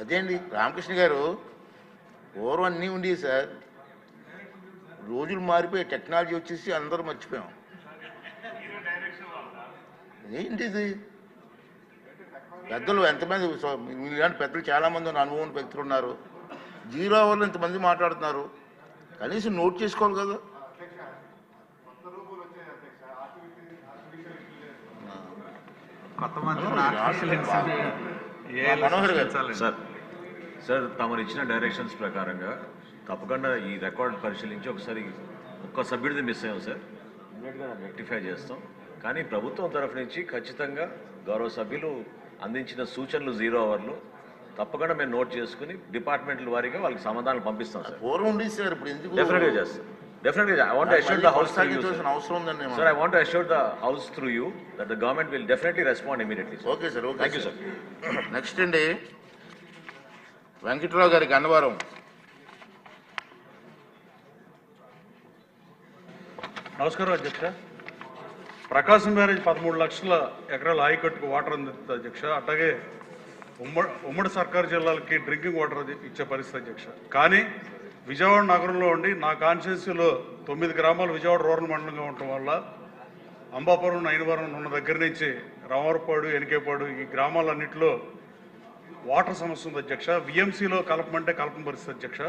అదేండి రామకృష్ణ గారు పూర్వం అన్నీ ఉండేవి సార్. రోజులు మారిపోయి టెక్నాలజీ వచ్చేసి అందరూ మర్చిపోయాం. ఏంటి ఇది పెద్దలు ఎంతమంది మీలాంటి పెద్దలు చాలామంది ఉన్న అనుభవం వ్యక్తులు ఉన్నారు. జీరో అవర్లో ఇంతమంది మాట్లాడుతున్నారు. కనీసం నోట్ చేసుకోవాలి కదా. మనోహర్ గారు. సార్ సార్ తమరు ఇచ్చిన డైరెక్షన్స్ ప్రకారంగా తప్పకుండా ఈ రికార్డ్ పరిశీలించి ఒకసారి ఒక్క సభ్యుడిది మిస్ అయ్యాం సార్. ఇమ్మీడియట్గా రెక్టిఫై చేస్తాం. కానీ ప్రభుత్వం తరఫు నుంచి ఖచ్చితంగా గౌరవ సభ్యులు అందించిన సూచనలు జీరో అవర్లు తప్పకుండా మేము నోట్ చేసుకుని డిపార్ట్మెంట్ల వారీగా వాళ్ళకి సమాధానాలు పంపిస్తాం సార్. పూర్వం సార్ ఇప్పుడు ఎందుకు డెఫినెట్గా చేస్తాం. డెఫినెట్గా I want assure the house అవసరం ఉందండి. Sir I want assure the house through you that the government will definitely respond immediately okay sir okay thank you sir next అండి. వెంకట్రావు గారికి అన్నవరం. నమస్కారం అధ్యక్ష. ప్రకాశం బ్యారేజ్ పదమూడు లక్షల ఎకరాల ఆయకట్టుకు వాటర్ అందిస్తుంది అధ్యక్ష. అట్లాగే ఉమ్మడి ఉమ్మడి సర్కారు జిల్లాలకి డ్రింకింగ్ వాటర్ అది ఇచ్చే పరిస్థితి అధ్యక్ష. కానీ విజయవాడ నగరంలో ఉండి నా కాన్స్టిట్యూన్సీలో తొమ్మిది గ్రామాలు విజయవాడ రూరల్ మండలంగా ఉండటం వల్ల అంబాపురం నైనవరం ఉన్న దగ్గర నుంచి రామవరపాడు ఎనికేపాడు ఈ గ్రామాలన్నింటిలో వాటర్ సమస్య ఉంది అధ్యక్ష. విఎంసీలో కలపమంటే కలపని పరిస్థితి అధ్యక్ష.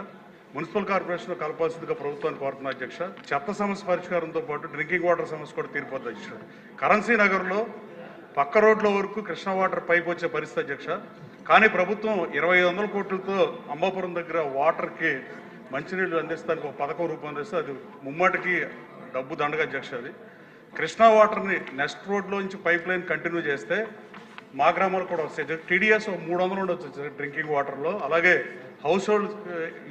మున్సిపల్ కార్పొరేషన్లో కలపాల్సిందిగా ప్రభుత్వాన్ని కోరుతున్నా అధ్యక్ష. చెత్త సమస్య పరిష్కారంతో పాటు డ్రింకింగ్ వాటర్ సమస్య కూడా తీరిపోతుంది అధ్యక్ష. కరెన్సీ నగర్లో పక్క రోడ్ల వరకు కృష్ణా వాటర్ పైప్ వచ్చే పరిస్థితి అధ్యక్ష. కానీ ప్రభుత్వం ఇరవై ఐదు వందల కోట్లతో అంబాపురం దగ్గర వాటర్కి మంచినీళ్ళు అందిస్తానికి ఒక పథకం రూపొందిస్తే అది ముమ్మాటికి డబ్బు దండగా అధ్యక్ష అది. కృష్ణా వాటర్ని నెక్స్ట్ రోడ్లోంచి పైప్ లైన్ కంటిన్యూ చేస్తే మా గ్రామాలు కూడా వస్తాయి. టీడీఎస్ మూడు వందలు ఉండొచ్చు డ్రింకింగ్ వాటర్లో. అలాగే హౌస్ హోల్డ్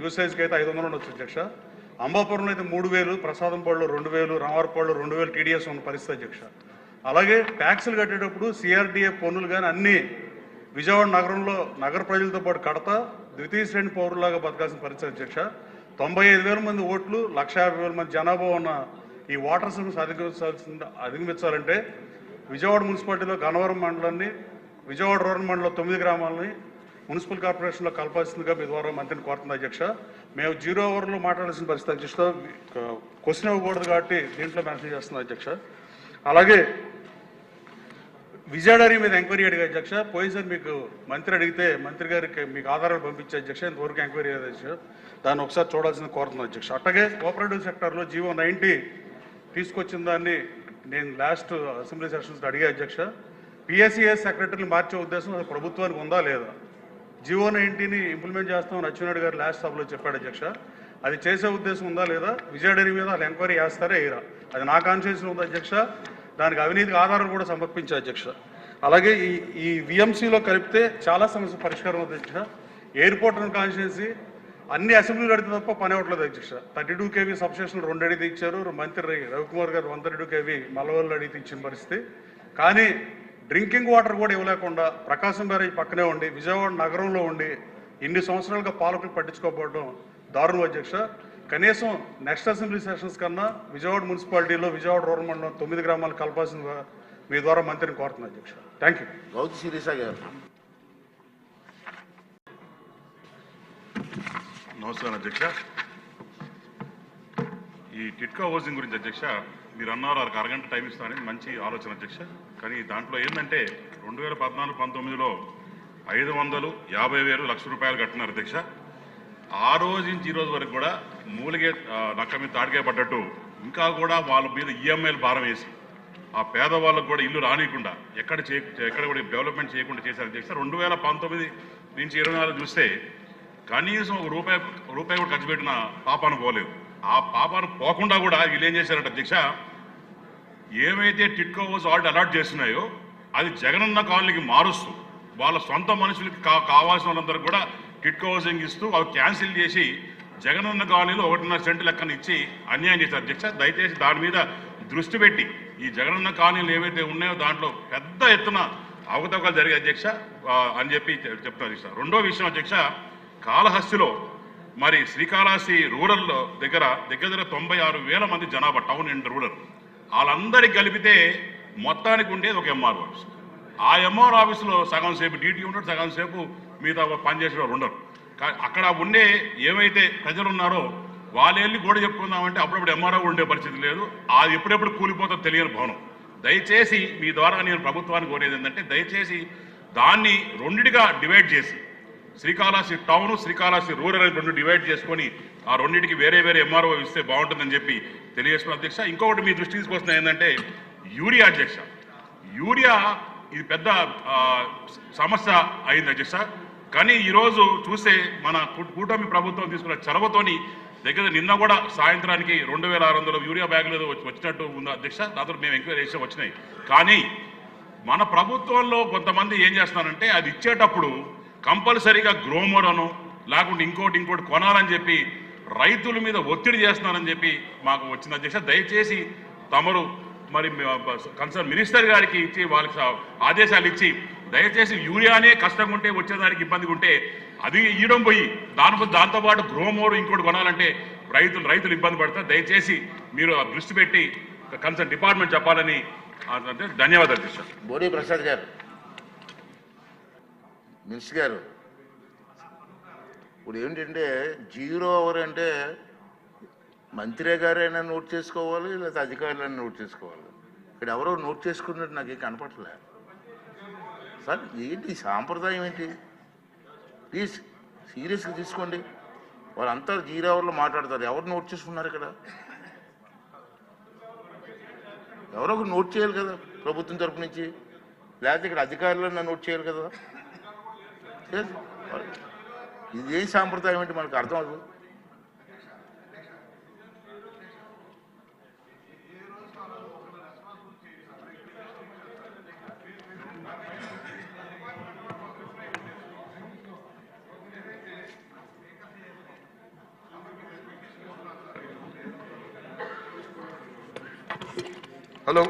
యూసేజ్కి అయితే ఐదు వందలు ఉండొచ్చు అధ్యక్ష. అంబాపురంలో అయితే మూడు వేలు ప్రసాదంపాడులో రెండు వేలు రామవరపాడులో రెండు వేలు టీడీఎస్ ఉన్న పరిస్థితి అధ్యక్ష. అలాగే ట్యాక్సులు కట్టేటప్పుడు సిఆర్డీఏ పన్నులు కానీ అన్నీ విజయవాడ నగరంలో నగర ప్రజలతో పాటు కడతా ద్వితీయ శ్రేణి పౌరులాగా బతకాల్సిన పరిస్థితి అధ్యక్ష. తొంభై ఐదు వేల మంది ఓట్లు లక్ష యాభై వేల మంది జనాభా ఉన్న ఈ వాటర్ సమస్య అధిగమించాల్సిన అధిగమించాలంటే విజయవాడ మున్సిపాలిటీలో గన్నవరం మండలాన్ని విజయవాడ రూరల్ మండలం తొమ్మిది గ్రామాలని మున్సిపల్ కార్పొరేషన్లో కలపాల్సిందిగా మీ ద్వారా మంత్రిని కోరుతుంది అధ్యక్ష. మేము జీరో అవర్లో మాట్లాడాల్సిన పరిస్థితి అధ్యక్ష క్వశ్చన్ ఇవ్వకూడదు కాబట్టి దీంట్లో మెన్షన్ చేస్తుంది అధ్యక్ష. అలాగే విజయవాడ మీద ఎంక్వైరీ అడిగా అధ్యక్ష. పోయినసారి మీకు మంత్రి అడిగితే మంత్రి గారికి మీకు ఆధారాలు పంపించే అధ్యక్ష. ఇంతవరకు ఎంక్వైరీ అయ్యేది అధ్యక్ష. దాన్ని ఒకసారి చూడాల్సిన కోరుతున్నాను అధ్యక్ష. అట్లాగే కోఆపరేటివ్ సెక్టార్లో జీవో నైంటీ తీసుకొచ్చిన దాన్ని నేను లాస్ట్ అసెంబ్లీ సెషన్స్ అడిగే అధ్యక్ష పిఎస్సిఎస్ సెక్రటరీని మార్చే ఉద్దేశం అది ప్రభుత్వానికి ఉందా లేదా? జియో నైన్టీని ఇంప్లిమెంట్ చేస్తామని అచ్చెన్నాయుడు గారు లాస్ట్ సభలో చెప్పాడు అధ్యక్ష. అది చేసే ఉద్దేశం ఉందా లేదా? విజయ డైరీ మీద వాళ్ళు ఎంక్వైరీ చేస్తారా ఎయిరా అది నా కాన్షియస్లో ఉంది అధ్యక్ష. దానికి అవినీతికి ఆధారం కూడా సమర్పించే అధ్యక్ష. అలాగే ఈ ఈ విఎంసీలో కలిపితే చాలా సమస్య పరిష్కారం అవుతుంది అధ్యక్ష. ఎయిర్పోర్ట్ కాన్స్టిట్యున్సీ అన్ని అసెంబ్లీలు అడిగితే తప్ప పని అవ్వట్లేదు అధ్యక్ష. థర్టీ టూ కేవీ సబ్స్టేషన్ రెండు అడిగితే ఇచ్చారు. మంత్రి రవికుమార్ గారు one thirty two KV Mallavalli అడిగితే ఇచ్చిన పరిస్థితి. కానీ డ్రింకింగ్ వాటర్ కూడా ఇవ్వలేకుండా ప్రకాశం బ్యారేజ్ పక్కనే ఉండి విజయవాడ నగరంలో ఉండి ఇన్ని సంవత్సరాలుగా పాలకులు పట్టించుకోకపోవడం దారుణం అధ్యక్ష. కనీసం నెక్స్ట్ అసెంబ్లీ సెషన్స్ కన్నా విజయవాడ మున్సిపాలిటీలో విజయవాడ రూరల్ మండలం తొమ్మిది గ్రామాలు కలపాల్సిందిగా మీ ద్వారా మంత్రిని కోరుతున్నా అధ్యక్ష. థ్యాంక్ యూ గౌతి సిరీసా గారు. నమస్కారం అధ్యక్ష. ఈ టిట్కా హౌసింగ్ గురించి అధ్యక్ష మీరు అన్నారు ఒక అరగంట టైం ఇస్తానని మంచి ఆలోచన అధ్యక్ష. కానీ దాంట్లో ఏంటంటే రెండు వేల పద్నాలుగు పంతొమ్మిదిలో ఐదు వందలు యాభై వేలు లక్ష రూపాయలు కట్టినారు అధ్యక్ష. ఆ రోజు నుంచి ఈరోజు రోజు వరకు కూడా మూలిగే నక్క మీద తాడికే పడ్డట్టు. ఇంకా కూడా వాళ్ళ మీద ఈఎంఐలు భారం వేసి ఆ పేదవాళ్ళకు కూడా ఇల్లు రానియకుండా ఎక్కడ చే ఎక్కడ కూడా డెవలప్మెంట్ చేయకుండా చేశారు అధ్యక్ష. రెండు వేల పంతొమ్మిది నుంచి ఇరవై నాలుగు చూస్తే కనీసం ఒక రూపాయి రూపాయి కూడా ఖర్చు పెట్టిన పాపాను పోలేదు. ఆ పాపాను పోకుండా కూడా వీళ్ళు ఏం చేశారంటే అధ్యక్ష ఏవైతే టిట్కో హౌస్ ఆల్రెడీ అలాట్ చేస్తున్నాయో అది జగనన్న కాలనీకి మారుస్తూ వాళ్ళ సొంత మనుషులకి కా కావాల్సిన వాళ్ళందరూ కూడా టిట్కో హౌసింగ్ ఇస్తూ అవి క్యాన్సిల్ చేసి జగనన్న కాలనీలో ఒకటిన్నర సెంటు లెక్కన ఇచ్చి అన్యాయం చేశారు. అధ్యక్ష దయచేసి దాని మీద దృష్టి పెట్టి ఈ జగనన్న కాలనీలు ఏవైతే ఉన్నాయో దాంట్లో పెద్ద ఎత్తున అవకతవకలు జరిగే అధ్యక్ష అని చెప్పి చెప్తున్నారు అధ్యక్ష రెండో విషయం అధ్యక్ష కాళహస్తిలో మరి శ్రీకాళహస్తి రూరల్ దగ్గర దగ్గర దగ్గర తొంభై ఆరు వేల మంది జనాభా టౌన్ అండ్ రూరల్. వాళ్ళందరికీ కలిపితే మొత్తానికి ఉండేది ఒక ఎంఆర్ ఆఫీస్. ఆ ఎంఆర్ ఆఫీసులో సగం సేపు డ్యూటీ ఉండరు సగం సేపు మిగతా పనిచేసే వాళ్ళు ఉండరు. కా- అక్కడ ఉండే ఏమైతే ప్రజలు ఉన్నారో వాళ్ళు వెళ్ళి చెప్పుకుందామంటే అప్పుడప్పుడు ఎంఆర్ఓ ఉండే పరిస్థితి లేదు. అది ఎప్పుడెప్పుడు కూలిపోతుందో తెలియని భవనం. దయచేసి మీ ద్వారా నేను ప్రభుత్వానికి కోరేది ఏంటంటే దయచేసి దాన్ని రెండిటిగా డివైడ్ చేసి శ్రీకాళహస్తి టౌన్ శ్రీకాళహస్తి రూరల్ రెండు డివైడ్ చేసుకొని ఆ రెండింటికి వేరే వేరే ఎంఆర్ఓ ఇస్తే బాగుంటుందని చెప్పి తెలియజేస్తున్న అధ్యక్ష. ఇంకొకటి మీ దృష్టి తీసుకొస్తున్నా ఏంటంటే యూరియా అధ్యక్ష. యూరియా ఇది పెద్ద సమస్య అయింది అధ్యక్ష. కానీ ఈరోజు చూస్తే మన కూటమి ప్రభుత్వం తీసుకున్న చొరవతోని దగ్గర నిన్న కూడా సాయంత్రానికి రెండు వేల ఆరు వందల యూరియా బ్యాగులు వచ్చినట్టు ఉంది అధ్యక్ష. దాంతో మేము ఎంక్వైరీ చేసి వచ్చినాయి. కానీ మన ప్రభుత్వంలో కొంతమంది ఏం చేస్తున్నారంటే అది ఇచ్చేటప్పుడు కంపల్సరీగా గ్రోమర్ అను లేకుంటే ఇంకోటి ఇంకోటి కొనాలని చెప్పి రైతుల మీద ఒత్తిడి చేస్తున్నారని చెప్పి మాకు వచ్చిన అధ్యక్ష దయచేసి తమరు మరి కన్సర్న్ మినిస్టర్ గారికి ఇచ్చి వాళ్ళకి ఆదేశాలు ఇచ్చి దయచేసి యూరియానే కష్టంగా ఉంటే వచ్చేదానికి ఇబ్బందిగా ఉంటే అది ఇయ్యడం పోయి దాని దాంతోపాటు గ్రోమోర్ ఇంకోటి కొనాలంటే రైతులు రైతులు ఇబ్బంది పడతారు దయచేసి మీరు దృష్టి పెట్టి కన్సర్న్ డిపార్ట్మెంట్ చెప్పాలని ధన్యవాదాలు ప్రసాద్ గారు. మిన్స్ గారు ఇప్పుడు ఏంటంటే జీరో అవర్ అంటే మంత్రి గారైనా నోట్ చేసుకోవాలి లేదా అధికారులైనా నోట్ చేసుకోవాలి. ఇక్కడ ఎవరో నోట్ చేసుకున్నట్టు నాకు ఏం కనపడలే సార్ ఏంటి సాంప్రదాయం ఏంటి? ప్లీజ్ సీరియస్గా తీసుకోండి. వాళ్ళంతా జీరో అవర్లో మాట్లాడతారు. ఎవరు నోట్ చేసుకున్నారు ఇక్కడ? ఎవరో ఒకరు నోట్ చేయాలి కదా ప్రభుత్వం తరపు నుంచి. లేకపోతే ఇక్కడ అధికారులన్నా నోట్ చేయాలి కదా? ఇది ఏ సాంప్రదాయం అంటే మనకు అర్థం అవ్వదు. హలో.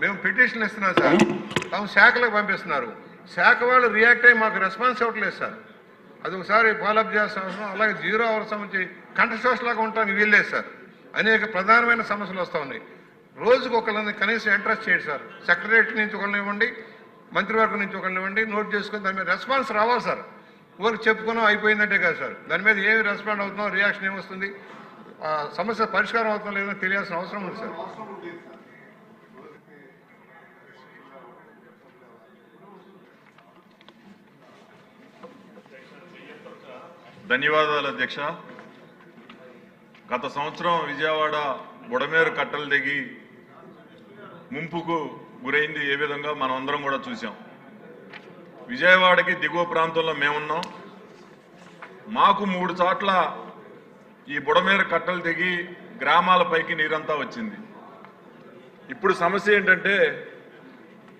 మేము పిటిషన్ ఇస్తున్నాం సార్. తాము శాఖలకు పంపిస్తున్నారు. శాఖ వాళ్ళు రియాక్ట్ అయ్యి మాకు రెస్పాన్స్ ఇవ్వట్లేదు సార్. అది ఒకసారి ఫాలోఅప్ చేస్తాం అలాగే జీరో అవర్ సంబంధించి కంఠశోష లాగా ఉండటానికి వీల్లేదు సార్. అనేక ప్రధానమైన సమస్యలు వస్తూ ఉన్నాయి. రోజుకు ఒకళ్ళని కనీసం ఇంట్రెస్ట్ చేయండి సార్. సెక్రటరేట్ నుంచి ఒకళ్ళని ఇవ్వండి మంత్రివర్గం నుంచి ఒకళ్ళని ఇవ్వండి నోట్ చేసుకుని దాని మీద రెస్పాన్స్ రావాలి సార్. ఊరికి చెప్పుకున్నాం అయిపోయిందంటే కాదు సార్. దాని మీద ఏమి రెస్పాండ్ అవుతున్నాం రియాక్షన్ ఏమొస్తుంది ఆ సమస్య పరిష్కారం అవుతుందో లేదో తెలియాల్సిన అవసరం ఉంది సార్. ధన్యవాదాలు అధ్యక్ష. గత సంవత్సరం విజయవాడ బుడమేరు కట్టలు దిగి ముంపుకు గురైంది ఏ విధంగా మనం అందరం కూడా చూసాం విజయవాడకి దిగువ ప్రాంతంలో మేమున్నాం. మాకు మూడు చోట్ల ఈ బుడమేరు కట్టలు దిగి గ్రామాల పైకి నీరంతా వచ్చింది. ఇప్పుడు సమస్య ఏంటంటే